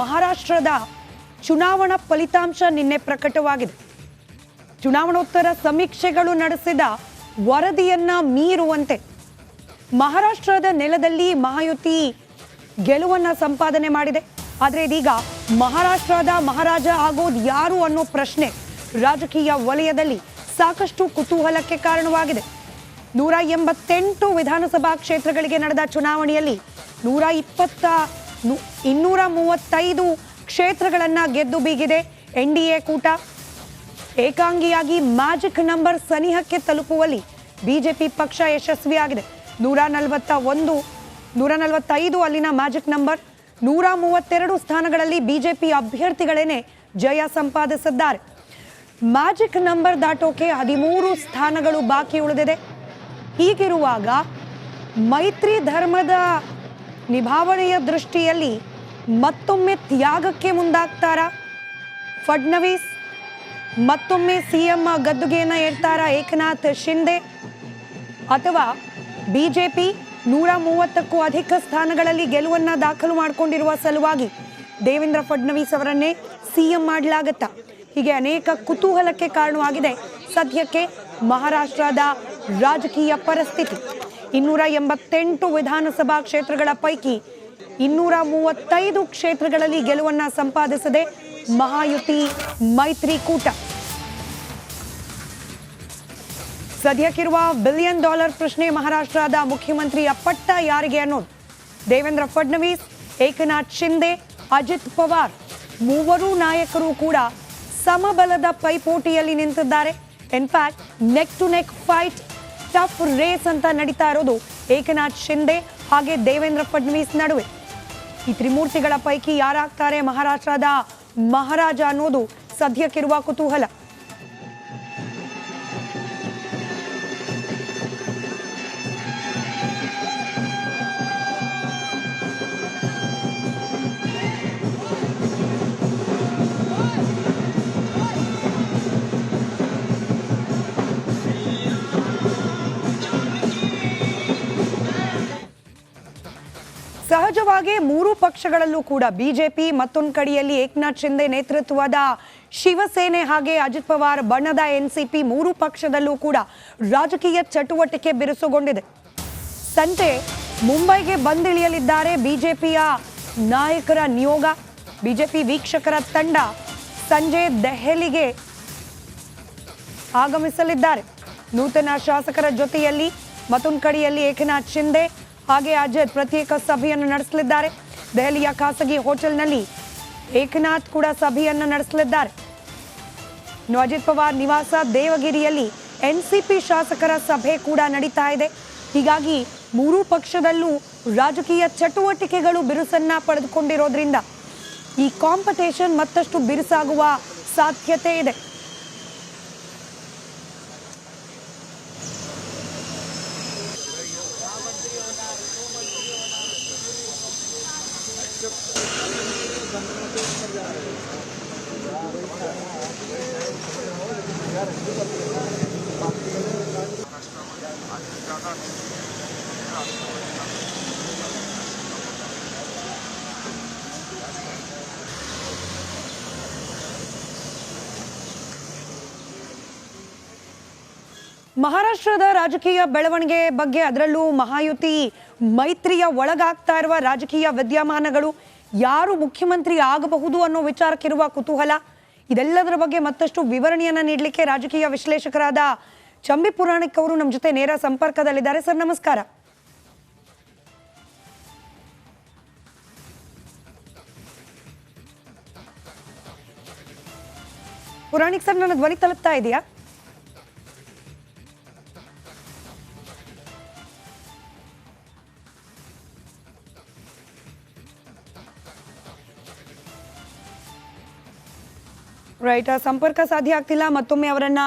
ಮಹಾರಾಷ್ಟ್ರದ ಚುನಾವಣಾ ಫಲಿತಾಂಶ ನಿನ್ನೆ ಪ್ರಕಟವಾಗಿದೆ. ಚುನಾವಣೋತ್ತರ ಸಮೀಕ್ಷೆಗಳು ನಡೆಸಿದ ವರದಿಯನ್ನ ಮೀರುವಂತೆ ಮಹಾರಾಷ್ಟ್ರದ ನೆಲದಲ್ಲಿ ಮಹಾಯುತಿ ಗೆಲುವನ್ನ ಸಂಪಾದನೆ ಮಾಡಿದೆ. ಆದರೆ ಇದೀಗ ಮಹಾರಾಷ್ಟ್ರದ ಮಹಾರಾಜ ಆಗೋದು ಯಾರು ಅನ್ನೋ ಪ್ರಶ್ನೆ ರಾಜಕೀಯ ವಲಯದಲ್ಲಿ ಸಾಕಷ್ಟು ಕುತೂಹಲಕ್ಕೆ ಕಾರಣವಾಗಿದೆ. ನೂರ ಎಂಬತ್ತೆಂಟು ವಿಧಾನಸಭಾ ಕ್ಷೇತ್ರಗಳಿಗೆ ನಡೆದ ಚುನಾವಣೆಯಲ್ಲಿ ನೂರ ಇಪ್ಪತ್ತ ಇನ್ನೂರ ಮೂವತ್ತೈದು ಕ್ಷೇತ್ರಗಳನ್ನು ಗೆದ್ದು ಬೀಗಿದೆ. ಎನ್ ಡಿ ಎ ಕೂಟ ಏಕಾಂಗಿಯಾಗಿ ಮ್ಯಾಜಿಕ್ ನಂಬರ್ ಸನಿಹಕ್ಕೆ ತಲುಪುವಲ್ಲಿ ಬಿಜೆಪಿ ಪಕ್ಷ ಯಶಸ್ವಿಯಾಗಿದೆ. ನೂರ ನಲವತ್ತ ಒಂದು, ನೂರ ನಲವತ್ತೈದು ಅಲ್ಲಿನ ಮ್ಯಾಜಿಕ್ ನಂಬರ್, ನೂರ ಮೂವತ್ತೆರಡು ಸ್ಥಾನಗಳಲ್ಲಿ ಬಿಜೆಪಿ ಅಭ್ಯರ್ಥಿಗಳೇನೆ ಜಯ ಸಂಪಾದಿಸಿದ್ದಾರೆ. ಮ್ಯಾಜಿಕ್ ನಂಬರ್ ದಾಟೋಕೆ ಹದಿಮೂರು ಸ್ಥಾನಗಳು ಬಾಕಿ ಉಳಿದಿದೆ. ಹೀಗಿರುವಾಗ ಮೈತ್ರಿ ಧರ್ಮದ ನಿಭಾವಣೆಯ ದೃಷ್ಟಿಯಲ್ಲಿ ಮತ್ತೊಮ್ಮೆ ತ್ಯಾಗಕ್ಕೆ ಮುಂದಾಗ್ತಾರಾ? ಫಡ್ನವೀಸ್, ಮತ್ತೊಮ್ಮೆ ಸಿಎಂ ಗದ್ದುಗೆಯನ್ನ ಏರ್ತಾರ ಏಕನಾಥ್ ಶಿಂದೆ? ಅಥವಾ ಬಿಜೆಪಿ ನೂರ ಮೂವತ್ತಕ್ಕೂ ಅಧಿಕ ಸ್ಥಾನಗಳಲ್ಲಿ ಗೆಲುವನ್ನ ದಾಖಲು ಮಾಡಿಕೊಂಡಿರುವ ಸಲುವಾಗಿ ದೇವೇಂದ್ರ ಫಡ್ನವೀಸ್ ಅವರನ್ನೇ ಸಿಎಂ ಮಾಡಲಾಗತ್ತಾ? ಹೀಗೆ ಅನೇಕ ಕುತೂಹಲಕ್ಕೆ ಕಾರಣವಾಗಿದೆ ಸದ್ಯಕ್ಕೆ ಮಹಾರಾಷ್ಟ್ರದ ರಾಜಕೀಯ ಪರಿಸ್ಥಿತಿ. ಇನ್ನೂರ ಎಂಬತ್ತೆಂಟು ವಿಧಾನಸಭಾ ಕ್ಷೇತ್ರಗಳ ಪೈಕಿ ಇನ್ನೂರ ಮೂವತ್ತೈದು ಕ್ಷೇತ್ರಗಳಲ್ಲಿ ಗೆಲುವನ್ನ ಸಂಪಾದಿಸದೆ ಮಹಾಯುತಿ ಮೈತ್ರಿಕೂಟ. ಸದ್ಯಕ್ಕಿರುವ ಬಿಲಿಯನ್ ಡಾಲರ್ ಪ್ರಶ್ನೆ ಮಹಾರಾಷ್ಟ್ರದ ಮುಖ್ಯಮಂತ್ರಿಯ ಪಟ್ಟ ಯಾರಿಗೆ ಅನ್ನೋದು? ದೇವೇಂದ್ರ ಫಡ್ನವೀಸ್, ಏಕನಾಥ್ ಶಿಂದೆ, ಅಜಿತ್ ಪವಾರ್ ಮೂವರೂ ನಾಯಕರು ಕೂಡ ಸಮಬಲದ ಪೈಪೋಟಿಯಲ್ಲಿ ನಿಂತಿದ್ದಾರೆ. In fact neck to neck fight tough race ಅಂತ ನಡೀತಾ ಇರೋದು ಏಕನಾಥ್ ಶಿಂದೆ ಹಾಗೆ ದೇವೇಂದ್ರ ಫಡ್ನವೀಸ್ ನಡುವೆ. ಈ ತ್ರಿಮೂರ್ತಿಗಳ ಪೈಕಿ ಯಾರಾಗ್ತಾರೆ ಮಹಾರಾಷ್ಟ್ರದ ಮಹಾರಾಜ ಅನ್ನೋದು ಸದ್ಯಕ್ಕಿರುವ ಕುತೂಹಲ. ಸಹಜವಾಗಿ ಮೂರು ಪಕ್ಷಗಳಲ್ಲೂ ಕೂಡ ಬಿಜೆಪಿ ಮತ್ತೊಂದು ಕಡೆಯಲ್ಲಿ ಏಕನಾಥ್ ಶಿಂದೆ ನೇತೃತ್ವದ ಶಿವಸೇನೆ ಹಾಗೆ ಅಜಿತ್ ಪವಾರ್ ಬಣ್ಣದ ಎನ್ಸಿಪಿ ಮೂರು ಪಕ್ಷದಲ್ಲೂ ಕೂಡ ರಾಜಕೀಯ ಚಟುವಟಿಕೆ ಬಿರುಸುಗೊಂಡಿದೆ. ಸಂಜೆ ಮುಂಬೈಗೆ ಬಂದಿಳಿಯಲಿದ್ದಾರೆ ಬಿಜೆಪಿಯ ನಾಯಕರ ನಿಯೋಗ. ಬಿಜೆಪಿ ವೀಕ್ಷಕರ ತಂಡ ಸಂಜೆ ದೆಹಲಿಗೆ ಆಗಮಿಸಲಿದ್ದಾರೆ. ನೂತನ ಶಾಸಕರ ಜೊತೆಯಲ್ಲಿ ಮತ್ತೊಂದು ಕಡೆಯಲ್ಲಿ ಏಕನಾಥ್ ಶಿಂದೆ ಹಾಗೆ ಅಜಯ್ ಪ್ರತ್ಯೇಕ ಸಭೆಯನ್ನು ನಡೆಸಲಿದ್ದಾರೆ. ದೆಹಲಿಯ ಖಾಸಗಿ ಹೋಟೆಲ್ನಲ್ಲಿ ಏಕನಾಥ್ ಕೂಡ ಸಭೆಯನ್ನು ನಡೆಸಲಿದ್ದಾರೆ. ಇನ್ನು ಅಜಿತ್ ಪವಾರ್ ನಿವಾಸ ದೇವಗಿರಿಯಲ್ಲಿ ಎನ್ಸಿಪಿ ಶಾಸಕರ ಸಭೆ ಕೂಡ ನಡೀತಾ ಇದೆ. ಹೀಗಾಗಿ ಮೂರೂ ಪಕ್ಷದಲ್ಲೂ ರಾಜಕೀಯ ಚಟುವಟಿಕೆಗಳು ಬಿರುಸನ್ನ ಪಡೆದುಕೊಂಡಿರೋದ್ರಿಂದ ಈ ಕಾಂಪಿಟೇಷನ್ ಮತ್ತಷ್ಟು ಬಿರುಸಾಗುವ ಸಾಧ್ಯತೆ ಇದೆ. ಮಹಾರಾಷ್ಟ್ರದ ರಾಜಕೀಯ ಬೆಳವಣಿಗೆ ಬಗ್ಗೆ ಅದರಲ್ಲೂ ಮಹಾಯುತಿ ಮೈತ್ರಿಯ ಒಳಗಾಗ್ತಾ ಇರುವ ರಾಜಕೀಯ ವಿದ್ಯಮಾನಗಳು ಯಾರು ಮುಖ್ಯಮಂತ್ರಿ ಆಗಬಹುದು ಅನ್ನೋ ವಿಚಾರಕ್ಕಿರುವ ಕುತೂಹಲ. ಇದೆಲ್ಲದರ ಬಗ್ಗೆ ಮತ್ತಷ್ಟು ವಿವರಣೆಯನ್ನ ನೀಡಲಿಕ್ಕೆ ರಾಜಕೀಯ ವಿಶ್ಲೇಷಕರಾದ ಚಂಬಿ ಪುರಾಣಿಕ್ ಅವರು ನಮ್ಮ ಜೊತೆ ನೇರ ಸಂಪರ್ಕದಲ್ಲಿದ್ದಾರೆ. ಸರ್, ನಮಸ್ಕಾರ. ಪುರಾಣಿಕ್ ಸರ್, ನನ್ನ ಧ್ವನಿ ತಲುಪ್ತಾ ಇದೆಯಾ? ರೈಟ್ ಸಂಪರ್ಕ ಸಾಧ್ಯ ಆಗ್ತಿಲ್ಲ, ಮತ್ತೊಮ್ಮೆ ಅವರನ್ನ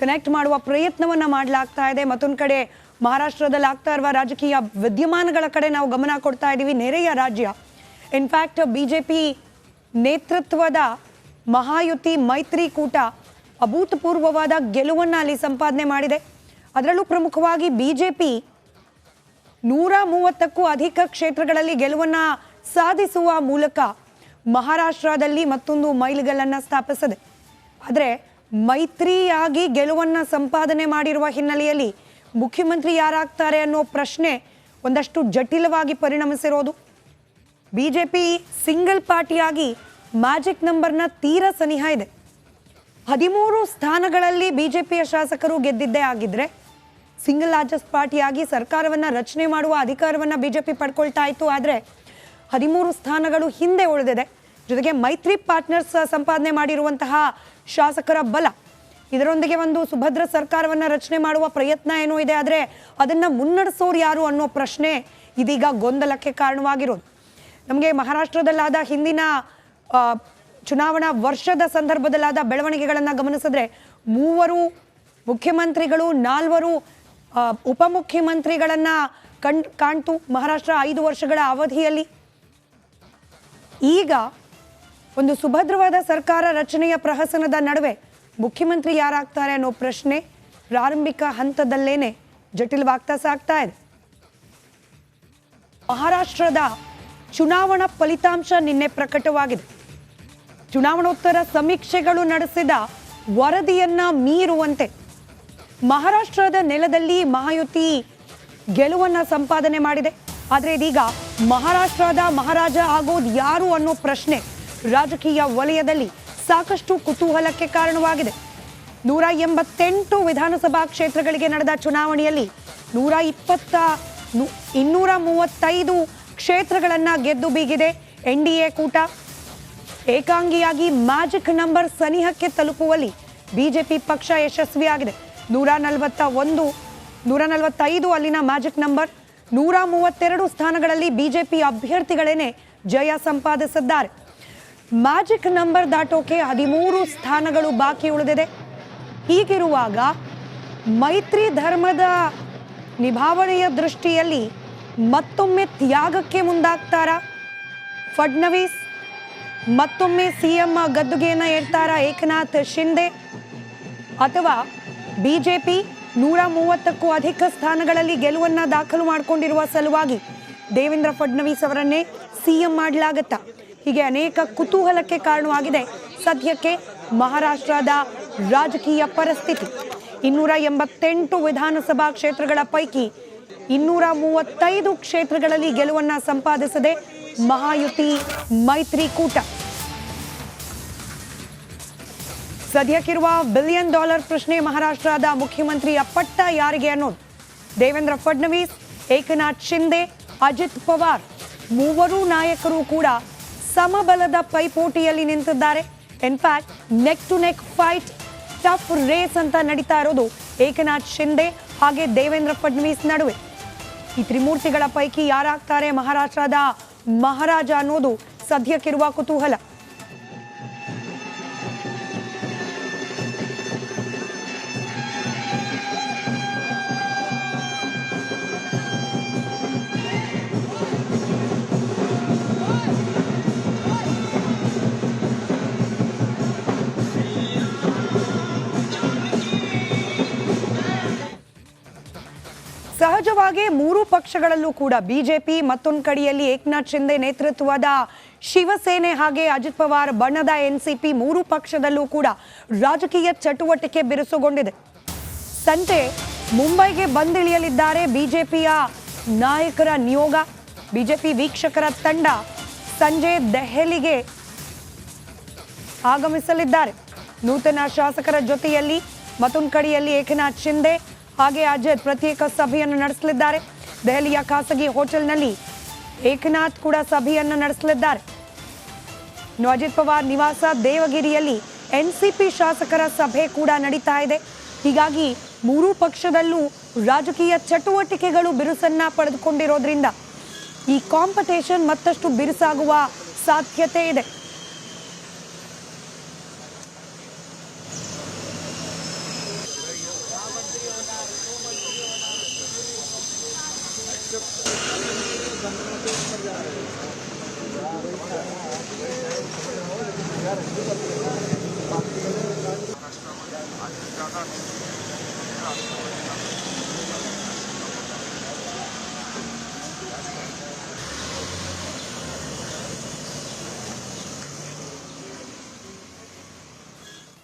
ಕನೆಕ್ಟ್ ಮಾಡುವ ಪ್ರಯತ್ನವನ್ನ ಮಾಡಲಾಗ್ತಾ ಇದೆ. ಮತ್ತೊಂದು ಕಡೆ ಮಹಾರಾಷ್ಟ್ರದಲ್ಲಿ ಆಗ್ತಾ ಇರುವ ರಾಜಕೀಯ ವಿದ್ಯಮಾನಗಳ ಕಡೆ ನಾವು ಗಮನ ಕೊಡ್ತಾ ಇದ್ದೀವಿ ನೆರೆಯ ರಾಜ್ಯ. ಇನ್ಫ್ಯಾಕ್ಟ್ ಬಿಜೆಪಿ ನೇತೃತ್ವದ ಮಹಾಯುತಿ ಮೈತ್ರಿಕೂಟ ಅಭೂತಪೂರ್ವವಾದ ಗೆಲುವನ್ನು ಅಲ್ಲಿ ಸಂಪಾದನೆ ಮಾಡಿದೆ. ಅದರಲ್ಲೂ ಪ್ರಮುಖವಾಗಿ ಬಿಜೆಪಿ ನೂರ ಮೂವತ್ತಕ್ಕೂ ಅಧಿಕ ಕ್ಷೇತ್ರಗಳಲ್ಲಿ ಗೆಲುವನ್ನು ಸಾಧಿಸುವ ಮೂಲಕ ಮಹಾರಾಷ್ಟ್ರದಲ್ಲಿ ಮತ್ತೊಂದು ಮೈಲಿಗಲ್ಲನ್ನು ಸ್ಥಾಪಿಸಿದೆ. ಆದರೆ ಮೈತ್ರಿಯಾಗಿ ಗೆಲುವನ್ನು ಸಂಪಾದನೆ ಮಾಡಿರುವ ಹಿನ್ನೆಲೆಯಲ್ಲಿ ಮುಖ್ಯಮಂತ್ರಿ ಯಾರಾಗ್ತಾರೆ ಅನ್ನೋ ಪ್ರಶ್ನೆ ಒಂದಷ್ಟು ಜಟಿಲವಾಗಿ ಪರಿಣಮಿಸಿರೋದು. ಬಿ ಜೆ ಪಿ ಸಿಂಗಲ್ ಪಾರ್ಟಿಯಾಗಿ ಮ್ಯಾಜಿಕ್ ನಂಬರ್ನ ತೀರ ಸನಿಹ ಇದೆ. ಹದಿಮೂರು ಸ್ಥಾನಗಳಲ್ಲಿ ಬಿ ಜೆ ಪಿಯ ಶಾಸಕರು ಗೆದ್ದಿದ್ದೇ ಆಗಿದ್ರೆ ಸಿಂಗಲ್ ಲಾರ್ಜೆಸ್ಟ್ ಪಾರ್ಟಿಯಾಗಿ ಸರ್ಕಾರವನ್ನು ರಚನೆ ಮಾಡುವ ಅಧಿಕಾರವನ್ನು ಬಿ ಜೆ ಪಿ ಪಡ್ಕೊಳ್ತಾ ಇತ್ತು. ಆದರೆ ಹದಿಮೂರು ಸ್ಥಾನಗಳು ಹಿಂದೆ ಉಳಿದಿದೆ. ಜೊತೆಗೆ ಮೈತ್ರಿ ಪಾರ್ಟ್ನರ್ಸ್ ಸಂಪಾದನೆ ಮಾಡಿರುವಂತಹ ಶಾಸಕರ ಬಲ. ಇದರೊಂದಿಗೆ ಒಂದು ಸುಭದ್ರ ಸರ್ಕಾರವನ್ನು ರಚನೆ ಮಾಡುವ ಪ್ರಯತ್ನ ಏನೋ ಇದೆ, ಆದರೆ ಅದನ್ನು ಮುನ್ನಡೆಸೋರು ಯಾರು ಅನ್ನೋ ಪ್ರಶ್ನೆ ಇದೀಗ ಗೊಂದಲಕ್ಕೆ ಕಾರಣವಾಗಿರೋದು. ನಮಗೆ ಮಹಾರಾಷ್ಟ್ರದಲ್ಲಾದ ಹಿಂದಿನ ಚುನಾವಣಾ ವರ್ಷದ ಸಂದರ್ಭದಲ್ಲಾದ ಬೆಳವಣಿಗೆಗಳನ್ನು ಗಮನಿಸಿದ್ರೆ ಮೂವರು ಮುಖ್ಯಮಂತ್ರಿಗಳು, ನಾಲ್ವರು ಉಪಮುಖ್ಯಮಂತ್ರಿಗಳನ್ನು ಕಣ್ ಕಾಣ್ತು ಮಹಾರಾಷ್ಟ್ರ ಐದು ವರ್ಷಗಳ ಅವಧಿಯಲ್ಲಿ. ಈಗ ಒಂದು ಸುಭದ್ರವಾದ ಸರ್ಕಾರ ರಚನೆಯ ಪ್ರಹಸನದ ನಡುವೆ ಮುಖ್ಯಮಂತ್ರಿ ಯಾರಾಗ್ತಾರೆ ಅನ್ನೋ ಪ್ರಶ್ನೆ ಪ್ರಾರಂಭಿಕ ಹಂತದಲ್ಲೇನೆ ಜಟಿಲವಾಗ್ತಾ ಸಾಗ್ತಾ ಇದೆ. ಮಹಾರಾಷ್ಟ್ರದ ಚುನಾವಣಾ ಫಲಿತಾಂಶ ನಿನ್ನೆ ಪ್ರಕಟವಾಗಿದೆ. ಚುನಾವಣೋತ್ತರ ಸಮೀಕ್ಷೆಗಳು ನಡೆಸಿದ ವರದಿಯನ್ನ ಮೀರುವಂತೆ ಮಹಾರಾಷ್ಟ್ರದ ನೆಲದಲ್ಲಿ ಮಹಾಯುತಿ ಗೆಲುವನ್ನ ಸಂಪಾದನೆ ಮಾಡಿದೆ. ಆದರೆ ಇದೀಗ ಮಹಾರಾಷ್ಟ್ರದ ಮಹಾರಾಜ ಆಗೋದು ಯಾರು ಅನ್ನೋ ಪ್ರಶ್ನೆ ರಾಜಕೀಯ ವಲಯದಲ್ಲಿ ಸಾಕಷ್ಟು ಕುತೂಹಲಕ್ಕೆ ಕಾರಣವಾಗಿದೆ. ನೂರ ಎಂಬತ್ತೆಂಟು ವಿಧಾನಸಭಾ ಕ್ಷೇತ್ರಗಳಿಗೆ ನಡೆದ ಚುನಾವಣೆಯಲ್ಲಿ ನೂರ ಇಪ್ಪತ್ತ ಇನ್ನೂರ ಮೂವತ್ತೈದು ಕ್ಷೇತ್ರಗಳನ್ನು ಗೆದ್ದು ಬೀಗಿದೆ ಎನ್ ಡಿ ಎ ಕೂಟ. ಏಕಾಂಗಿಯಾಗಿ ಮ್ಯಾಜಿಕ್ ನಂಬರ್ ಸನಿಹಕ್ಕೆ ತಲುಪುವಲ್ಲಿ ಬಿಜೆಪಿ ಪಕ್ಷ ಯಶಸ್ವಿಯಾಗಿದೆ. ನೂರ ನಲವತ್ತ ಒಂದು, ನೂರ ನಲವತ್ತೈದು ಅಲ್ಲಿನ ಮ್ಯಾಜಿಕ್ ನಂಬರ್ ನೂರ ಮೂವತ್ತೆರಡು ಸ್ಥಾನಗಳಲ್ಲಿ ಬಿಜೆಪಿ ಅಭ್ಯರ್ಥಿಗಳೇನೆ ಜಯ ಸಂಪಾದಿಸಿದ್ದಾರೆ. ಮ್ಯಾಜಿಕ್ ನಂಬರ್ ದಾಟೋಕೆ ಹದಿಮೂರು ಸ್ಥಾನಗಳು ಬಾಕಿ ಉಳಿದಿದೆ. ಹೀಗಿರುವಾಗ ಮೈತ್ರಿ ಧರ್ಮದ ನಿಭಾವಣೆಯ ದೃಷ್ಟಿಯಲ್ಲಿ ಮತ್ತೊಮ್ಮೆ ತ್ಯಾಗಕ್ಕೆ ಮುಂದಾಗ್ತಾರ? ಫಡ್ನವೀಸ್, ಮತ್ತೊಮ್ಮೆ ಸಿಎಂ ಗದ್ದುಗೆಯನ್ನು ಏರ್ತಾರ ಏಕನಾಥ್ ಶಿಂದೆ ಅಥವಾ ಬಿಜೆಪಿ? ನೂರ ಮೂವತ್ತಕ್ಕೂ ಅಧಿಕ ಸ್ಥಾನಗಳಲ್ಲಿ ಗೆಲುವನ್ನ ದಾಖಲು ಮಾಡಿಕೊಂಡಿರುವ ಸಲುವಾಗಿ ದೇವೇಂದ್ರ ಫಡ್ನವೀಸ್ ಅವರನ್ನೇ ಸಿಎಂ ಮಾಡಲಾಗತ್ತಾ? ಹೀಗೆ ಅನೇಕ ಕುತೂಹಲಕ್ಕೆ ಕಾರಣವಾಗಿದೆ ಸದ್ಯಕ್ಕೆ ಮಹಾರಾಷ್ಟ್ರದ ರಾಜಕೀಯ ಪರಿಸ್ಥಿತಿ. ಇನ್ನೂರ ಎಂಬತ್ತೆಂಟು ವಿಧಾನಸಭಾ ಕ್ಷೇತ್ರಗಳ ಪೈಕಿ ಇನ್ನೂರ ಮೂವತ್ತೈದು ಕ್ಷೇತ್ರಗಳಲ್ಲಿ ಗೆಲುವನ್ನ ಸಂಪಾದಿಸದೆ ಮಹಾಯುತಿ ಮೈತ್ರಿಕೂಟ. ಸದ್ಯಕ್ಕಿರುವ ಬಿಲಿಯನ್ ಡಾಲರ್ ಪ್ರಶ್ನೆ ಮಹಾರಾಷ್ಟ್ರದ ಮುಖ್ಯಮಂತ್ರಿ ಅಪ್ಪಟ್ಟ ಯಾರಿಗೆ ಅನ್ನೋದು? ದೇವೇಂದ್ರ ಫಡ್ನವೀಸ್, ಏಕನಾಥ್ ಶಿಂದೆ, ಅಜಿತ್ ಪವಾರ್ ಮೂವರು ನಾಯಕರು ಕೂಡ ಸಮಬಲದ ಪೈಪೋಟಿಯಲ್ಲಿ ನಿಂತಿದ್ದಾರೆ. In fact neck to neck fight tough race ಅಂತ ನಡೀತಾ ಇರೋದು ಏಕನಾಥ್ ಶಿಂದೆ ಹಾಗೆ ದೇವೇಂದ್ರ ಫಡ್ನವೀಸ್ ನಡುವೆ. ಈ ತ್ರಿಮೂರ್ತಿಗಳ ಪೈಕಿ ಯಾರಾಗ್ತಾರೆ ಮಹಾರಾಷ್ಟ್ರದ ಮಹಾರಾಜ ಅನ್ನೋದು ಸದ್ಯಕ್ಕಿರುವ ಕುತೂಹಲ. ಸಹಜವಾಗಿ ಮೂರು ಪಕ್ಷಗಳಲ್ಲೂ ಕೂಡ ಬಿಜೆಪಿ ಮತ್ತೊಂದು ಕಡೆಯಲ್ಲಿ ಏಕನಾಥ್ ಶಿಂದೆ ನೇತೃತ್ವದ ಶಿವಸೇನೆ ಹಾಗೆ ಅಜಿತ್ ಪವಾರ್ ಬಣ್ಣದ ಎನ್ಸಿಪಿ ಮೂರು ಪಕ್ಷದಲ್ಲೂ ಕೂಡ ರಾಜಕೀಯ ಚಟುವಟಿಕೆ ಬಿರುಸುಗೊಂಡಿದೆ. ಸಂತೆ ಮುಂಬೈಗೆ ಬಂದಿಳಿಯಲಿದ್ದಾರೆ ಬಿಜೆಪಿಯ ನಾಯಕರ ನಿಯೋಗ. ಬಿಜೆಪಿ ವೀಕ್ಷಕರ ತಂಡ ಸಂಜೆ ದೆಹಲಿಗೆ ಆಗಮಿಸಲಿದ್ದಾರೆ. ನೂತನ ಶಾಸಕರ ಜೊತೆಯಲ್ಲಿ ಮತ್ತೊಂದು ಕಡೆಯಲ್ಲಿ ಏಕನಾಥ್ ಶಿಂದೆ ಹಾಗೆ ಅಜಯ್ ಪ್ರತ್ಯೇಕ ಸಭೆಯನ್ನು ನಡೆಸಲಿದ್ದಾರೆ. ದೆಹಲಿಯ ಖಾಸಗಿ ಹೋಟೆಲ್ನಲ್ಲಿ ಏಕನಾಥ್ ಕೂಡ ಸಭೆಯನ್ನು ನಡೆಸಲಿದ್ದಾರೆ. ಅಜಿತ್ ಪವಾರ್ ನಿವಾಸ ದೇವಗಿರಿಯಲ್ಲಿ ಎನ್ಸಿಪಿ ಶಾಸಕರ ಸಭೆ ಕೂಡ ನಡೀತಾ ಇದೆ. ಹೀಗಾಗಿ ಮೂರೂ ಪಕ್ಷದಲ್ಲೂ ರಾಜಕೀಯ ಚಟುವಟಿಕೆಗಳು ಬಿರುಸನ್ನ ಪಡೆದುಕೊಂಡಿರೋದ್ರಿಂದ ಈ ಕಾಂಪಿಟೇಷನ್ ಮತ್ತಷ್ಟು ಬಿರುಸಾಗುವ ಸಾಧ್ಯತೆ ಇದೆ.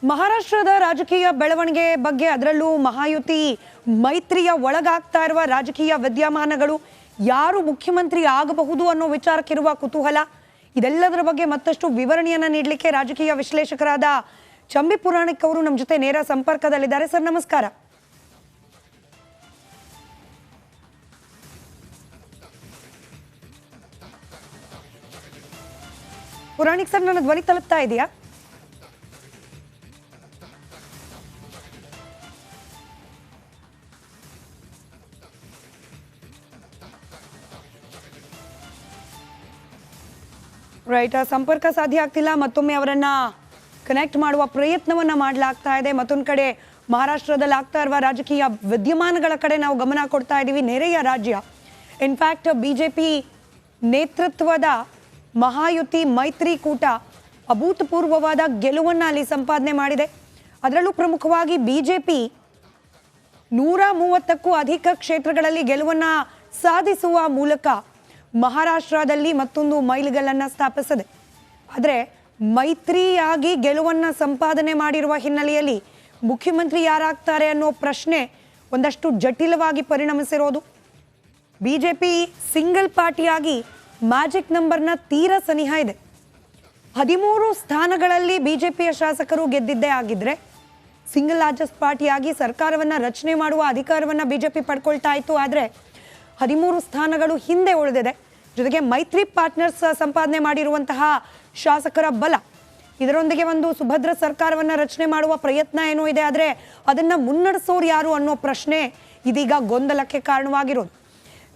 ಮಹಾರಾಷ್ಟ್ರದ ರಾಜಕೀಯ ಬೆಳವಣಿಗೆ ಬಗ್ಗೆ ಅದರಲ್ಲೂ ಮಹಾಯುತಿ ಮೈತ್ರಿಯ ಒಳಗಾಗ್ತಾ ಇರುವ ರಾಜಕೀಯ ವಿದ್ಯಮಾನಗಳು ಯಾರು ಮುಖ್ಯಮಂತ್ರಿ ಆಗಬಹುದು ಅನ್ನೋ ವಿಚಾರಕ್ಕಿರುವ ಕುತೂಹಲ. ಇದೆಲ್ಲದರ ಬಗ್ಗೆ ಮತ್ತಷ್ಟು ವಿವರಣೆಯನ್ನ ನೀಡಲಿಕ್ಕೆ ರಾಜಕೀಯ ವಿಶ್ಲೇಷಕರಾದ ಚಂಬಿ ಪುರಾಣಿಕ್ ಅವರು ನಮ್ಮ ಜೊತೆ ನೇರ ಸಂಪರ್ಕದಲ್ಲಿದ್ದಾರೆ. ಸರ್, ನಮಸ್ಕಾರ. ಪುರಾಣಿಕ್ ಸರ್ ನನ್ನ ಧ್ವನಿ ತಲುಪ್ತಾ ಇದೆಯಾ? ರೈಟ್ ಸಂಪರ್ಕ ಸಾಧ್ಯ ಆಗ್ತಿಲ್ಲ, ಮತ್ತೊಮ್ಮೆ ಅವರನ್ನ ಕನೆಕ್ಟ್ ಮಾಡುವ ಪ್ರಯತ್ನವನ್ನ ಮಾಡಲಾಗ್ತಾ ಇದೆ. ಮತ್ತೊಂದು ಕಡೆ, ಮಹಾರಾಷ್ಟ್ರದಲ್ಲಿ ಆಗ್ತಾ ಇರುವ ರಾಜಕೀಯ ವಿದ್ಯಮಾನಗಳ ಕಡೆ ನಾವು ಗಮನ ಕೊಡ್ತಾ ಇದ್ದೀವಿ, ನೆರೆಯ ರಾಜ್ಯ. ಇನ್ಫ್ಯಾಕ್ಟ್ ಬಿಜೆಪಿ ನೇತೃತ್ವದ ಮಹಾಯುತಿ ಮೈತ್ರಿಕೂಟ ಅಭೂತಪೂರ್ವವಾದ ಗೆಲುವನ್ನು ಅಲ್ಲಿ ಸಂಪಾದನೆ ಮಾಡಿದೆ. ಅದರಲ್ಲೂ ಪ್ರಮುಖವಾಗಿ ಬಿಜೆಪಿ ನೂರ ಮೂವತ್ತಕ್ಕೂ ಅಧಿಕ ಕ್ಷೇತ್ರಗಳಲ್ಲಿ ಗೆಲುವನ್ನು ಸಾಧಿಸುವ ಮೂಲಕ ಮಹಾರಾಷ್ಟ್ರದಲ್ಲಿ ಮತ್ತೊಂದು ಮೈಲುಗಲ್ಲನ್ನು ಸ್ಥಾಪಿಸಿದೆ. ಆದರೆ ಮೈತ್ರಿಯಾಗಿ ಗೆಲುವನ್ನು ಸಂಪಾದನೆ ಮಾಡಿರುವ ಹಿನ್ನೆಲೆಯಲ್ಲಿ ಮುಖ್ಯಮಂತ್ರಿ ಯಾರಾಗ್ತಾರೆ ಅನ್ನೋ ಪ್ರಶ್ನೆ ಒಂದಷ್ಟು ಜಟಿಲವಾಗಿ ಪರಿಣಮಿಸಿರೋದು. ಬಿಜೆಪಿ ಸಿಂಗಲ್ ಪಾರ್ಟಿಯಾಗಿ ಮ್ಯಾಜಿಕ್ ನಂಬರ್ನ ತೀರ ಸನಿಹ ಇದೆ. ಹದಿಮೂರು ಸ್ಥಾನಗಳಲ್ಲಿ ಬಿಜೆಪಿಯ ಶಾಸಕರು ಗೆದ್ದಿದ್ದೇ ಆಗಿದ್ರೆ ಸಿಂಗಲ್ ಲಾರ್ಜೆಸ್ಟ್ ಪಾರ್ಟಿಯಾಗಿ ಸರ್ಕಾರವನ್ನು ರಚನೆ ಮಾಡುವ ಅಧಿಕಾರವನ್ನ ಬಿಜೆಪಿ ಪಡ್ಕೊಳ್ತಾ ಇತ್ತು. ಆದರೆ ಹದಿಮೂರು ಸ್ಥಾನಗಳು ಹಿಂದೆ ಉಳಿದಿದೆ. ಜೊತೆಗೆ ಮೈತ್ರಿ ಪಾರ್ಟ್ನರ್ಸ್ ಸಂಪಾದನೆ ಮಾಡಿರುವಂತಹ ಶಾಸಕರ ಬಲ. ಇದರೊಂದಿಗೆ ಒಂದು ಸುಭದ್ರ ಸರ್ಕಾರವನ್ನ ರಚನೆ ಮಾಡುವ ಪ್ರಯತ್ನ ಏನೋ ಇದೆ, ಆದರೆ ಅದನ್ನ ಮುನ್ನಡೆಸೋರು ಯಾರು ಅನ್ನೋ ಪ್ರಶ್ನೆ ಇದೀಗ ಗೊಂದಲಕ್ಕೆ ಕಾರಣವಾಗಿರೋದು.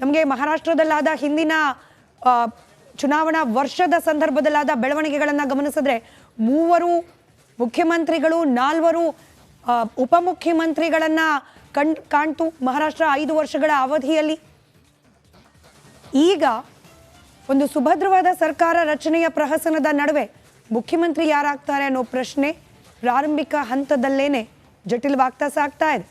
ನಮಗೆ ಮಹಾರಾಷ್ಟ್ರದಲ್ಲಾದ ಹಿಂದಿನ ಚುನಾವಣಾ ವರ್ಷದ ಸಂದರ್ಭದಲ್ಲಾದ ಬೆಳವಣಿಗೆಗಳನ್ನು ಗಮನಿಸಿದ್ರೆ ಮೂವರು ಮುಖ್ಯಮಂತ್ರಿಗಳು, ನಾಲ್ವರು ಉಪಮುಖ್ಯಮಂತ್ರಿಗಳನ್ನು ಕಣ್ ಕಾಣ್ತು ಮಹಾರಾಷ್ಟ್ರ ಐದು ವರ್ಷಗಳ ಅವಧಿಯಲ್ಲಿ. ಈಗ ಒಂದು ಸುಭದ್ರವಾದ ಸರ್ಕಾರ ರಚನೆಯ ಪ್ರಹಸನದ ನಡುವೆ ಮುಖ್ಯಮಂತ್ರಿ ಯಾರಾಗ್ತಾರೆ ಅನ್ನೋ ಪ್ರಶ್ನೆ ಪ್ರಾರಂಭಿಕ ಹಂತದಲ್ಲೇನೆ ಜಟಿಲವಾಗ್ತಾ ಸಾಗ್ತಾ ಇದೆ.